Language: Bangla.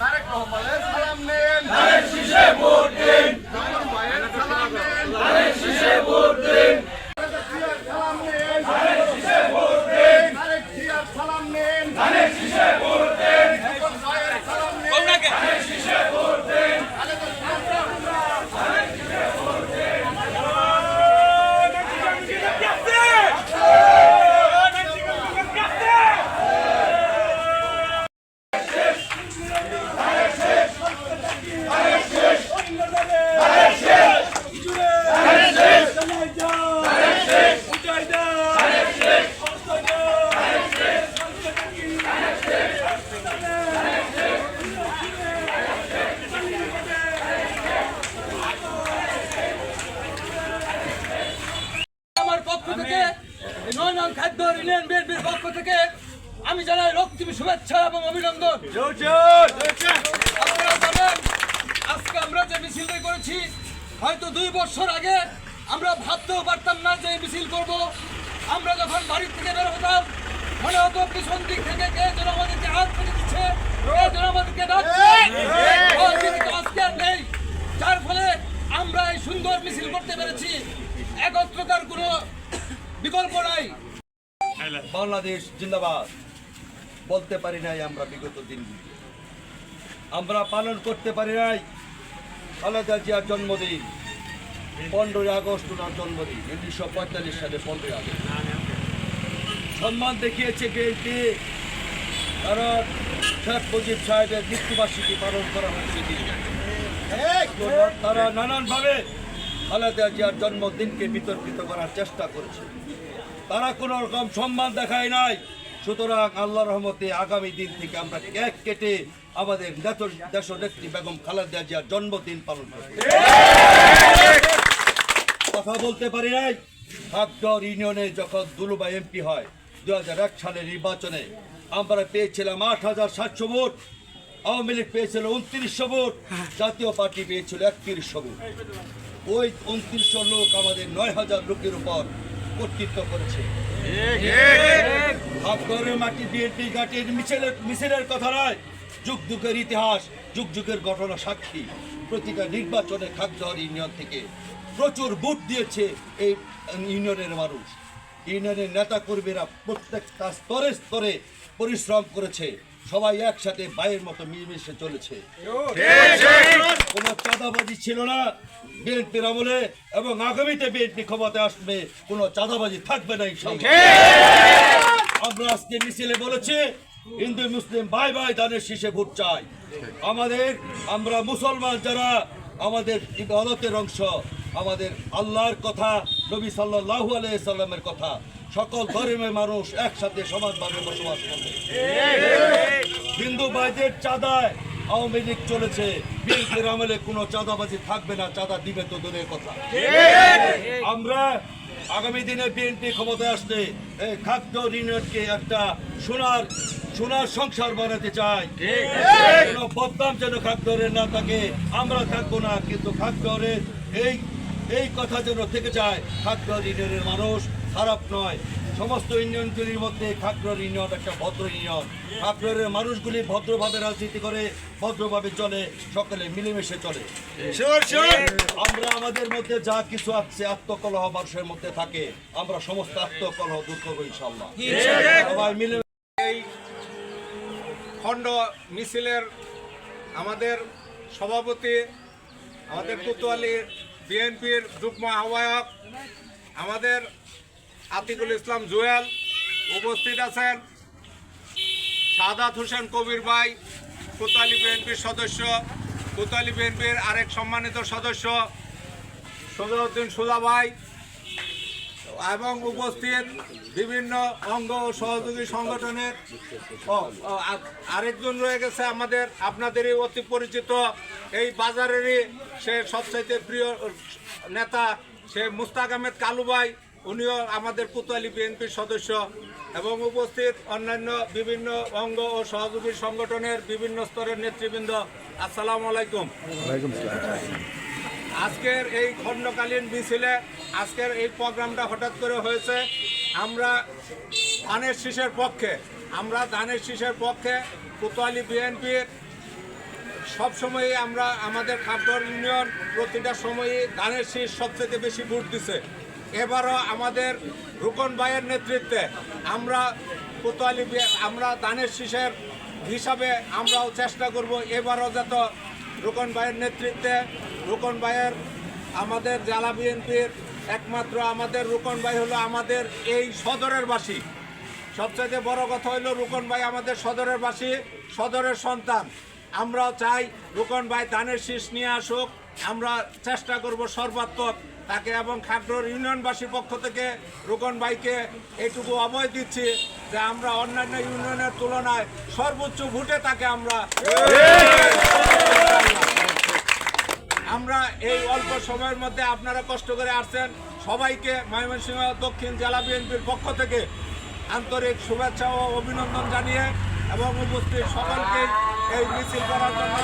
তারেক রহমানের আমি জানাই রক্তিম শুভেচ্ছা এবং অভিনন্দন। আপনারা জানেন আজকে আমরা যে মিছিলটা করেছি হয়তো দুই বছর আগে আমরা ভাবতেও পারতাম না যে মিছিল করব। আমরা যখন বাড়ির থেকে বের হতাম মনে হতো পিছন দিক থেকে কে যেন আমাদেরকে হাত ফেলে দিচ্ছে কে যেন আমাদেরকে ডাকছে। ওই আজকে আর নেই। যার ফলে আমরা এই সুন্দর মিছিল করতে পেরেছি। একত্রতার কোনো বিকল্প নাই। বাংলাদেশ জিন্দাবাদ। বলতে পারি নাই আমরা বিগত দিনগুলি। আমরা পালন করতে পারি নাই খালেদা জিয়ার জন্মদিন, পনেরোই আগস্ট ওনার জন্মদিন, উনিশশো পঁয়তাল্লিশ সালে পনেরোই আগস্ট। সম্মান দেখিয়েছে বিএনপি কারণ শেখ মুজিব সাহেবের মৃত্যুবার্ষিকী পালন করা হয়েছে তারা নানানভাবে খালেদা জিয়ার জন্মদিনকে বিতর্কিত করার চেষ্টা করেছে। তারা কোনো রকম সম্মান দেখায় নাই। সুতরাং আল্লাহ রহমতে আগামী দিন থেকে আমরা কেক কেটে আমাদের দেশ নেত্রী বেগম খালেদা জিয়ার জন্মদিন পালন করব। কথা বলতে পারি নাই? হাকডর ইউনিয়নে যখন দুলুবা এমপি হয় দু হাজার এক সালের নির্বাচনে আমরা পেয়েছিলাম আট হাজার সাতশো ভোট, আওয়ামী লীগ পেয়েছিল উনত্রিশশো ভোট, জাতীয় পার্টি পেয়েছিল একত্রিশশো ভোট। ওই উনত্রিশশো লোক আমাদের নয় হাজার লোকের উপর কর্তৃত্ব করেছে। হাফগড়ের মাটি বিএনপি ঘাটির মিছিলের মিছিলের কথা নয়। যুগ যুগের ইতিহাস যুগ যুগের ঘটনা সাক্ষী। প্রতিটা নির্বাচনে খাদ্য ইউনিয়ন থেকে প্রচুর ভোট দিয়েছে এই ইউনিয়নের মানুষ। ইউনিয়নের নেতা কর্মীরা প্রত্যেকটা স্তরে স্তরে পরিশ্রম করেছে। সবাই একসাথে বাইয়ের মতো মিলেমিশে চলেছে। কোনো চাঁদাবাজি ছিল না। বিএনপির আমলে এবং আগামীতে বিএনপি ক্ষমতায় আসবে, কোনো চাঁদাবাজি থাকবে না ইনশাআল্লাহ। আমরা আজকে মিছিলে বলেছি, হিন্দু, মুসলিম ভাই ভাই দানের শীষে ভোট চাই। আমাদের, আমরা মুসলমান যারা, আমাদের ইবাদতের অংশ, আমাদের আল্লাহর কথা, নবী সাল্লাল্লাহু আলাইহি সাল্লামের কথা, সকল ধর্মের মানুষ একসাথে সমানভাবে বসবাস করবে। হিন্দু ভাইদের চাঁদায় আওয়ামী লীগ চলেছে। বিএনপির আমলে কোনো চাঁদাবাজি থাকবে না, চাঁদা দিবে তো দূরের কথা। আমরা আগামী দিনে বিএনপি ক্ষমতায় আসলে এই খাদ্য ইউনিয়নকে একটা সোনার সোনার সংসার বানাতে চাই। বদনাম যেন খাদ্যরের না থাকে, আমরা থাকব না, কিন্তু খাদ্যরের এই এই কথা যেন থেকে যায়, খাদ্য ইউনিয়নের মানুষ খারাপ নয়। সমস্ত ইউনিয়নগুলির মধ্যে খাকড়র ইউনিয়ন একটা ভদ্র ইউনিয়ন খাকড়রের মানুষগুলি ভদ্রভাবে রাজনীতি করে ভদ্রভাবে চলে সকলে মিলেমিশে চলে। আমরা আমাদের মধ্যে যা কিছু আছে আত্মকলহ মানুষের মধ্যে থাকে আমরা সমস্ত আত্মকলহ দূর করব ইনশাল্লাহ সবাই মিলে এই খণ্ড মিছিলের আমাদের সভাপতি আমাদের কোতোয়ালির বিএনপির যুগ্ম আহ্বায়ক আমাদের আতিকুল ইসলাম জুয়েল উপস্থিত আছেন সাদাত হোসেন কবির ভাই, কোতালি বিএনপির সদস্য, কোতালি বিএনপির আরেক সম্মানিত সদস্য সোজাউদ্দিন সুজা ভাই, এবং উপস্থিত বিভিন্ন অঙ্গ ও সহযোগী সংগঠনের আরেকজন রয়ে গেছে আমাদের, আপনাদেরই অতি পরিচিত, এই বাজারেরই সে সবচাইতে প্রিয় নেতা, সে মুস্তাক আহমেদ কালু ভাই। উনিও আমাদের কোতোয়ালি বিএনপির সদস্য এবং উপস্থিত অন্যান্য বিভিন্ন অঙ্গ ও সহযোগী সংগঠনের বিভিন্ন স্তরের নেতৃবৃন্দ। আসসালামু আলাইকুম। আজকের এই খণ্ডকালীন মিছিলে আজকের এই প্রোগ্রামটা হঠাৎ করে হয়েছে আমরা ধানের শীষের পক্ষে আমরা ধানের শীষের পক্ষে কোতোয়ালি বিএনপির সব সময় আমরা আমাদের খাদ্যর ইউনিয়ন প্রতিটা সময়ে ধানের শীষ সবচেয়ে বেশি ভোট দিছে। এবারও আমাদের রুকন ভাইয়ের নেতৃত্বে আমরা কোতোয়ালি আমরা দানের শীষের হিসাবে আমরাও চেষ্টা করব এবারও যত রুকন ভাইয়ের নেতৃত্বে রুকন ভাইয়ের আমাদের জেলা বিএনপির একমাত্র আমাদের রুকন ভাই হলো আমাদের এই সদরের বাসী। সবচাইতে বড় কথা হলো রুকন ভাই আমাদের সদরের বাসী, সদরের সন্তান। আমরাও চাই রুকন ভাই দানের শীষ নিয়ে আসুক, আমরা চেষ্টা করব সর্বাত্মক তাকে এবং খাগড়র ইউনিয়নবাসীর পক্ষ থেকে রুকন ভাইকে এইটুকু অভয় দিচ্ছি যে আমরা অন্যান্য ইউনিয়নের তুলনায় সর্বোচ্চ ভোটে তাকে আমরা আমরা এই অল্প সময়ের মধ্যে আপনারা কষ্ট করে আসছেন। সবাইকে ময়মনসিংহ দক্ষিণ জেলা বিএনপির পক্ষ থেকে আন্তরিক শুভেচ্ছা ও অভিনন্দন জানিয়ে এবং উপস্থিত সকলকে এই মিছিল করার জন্য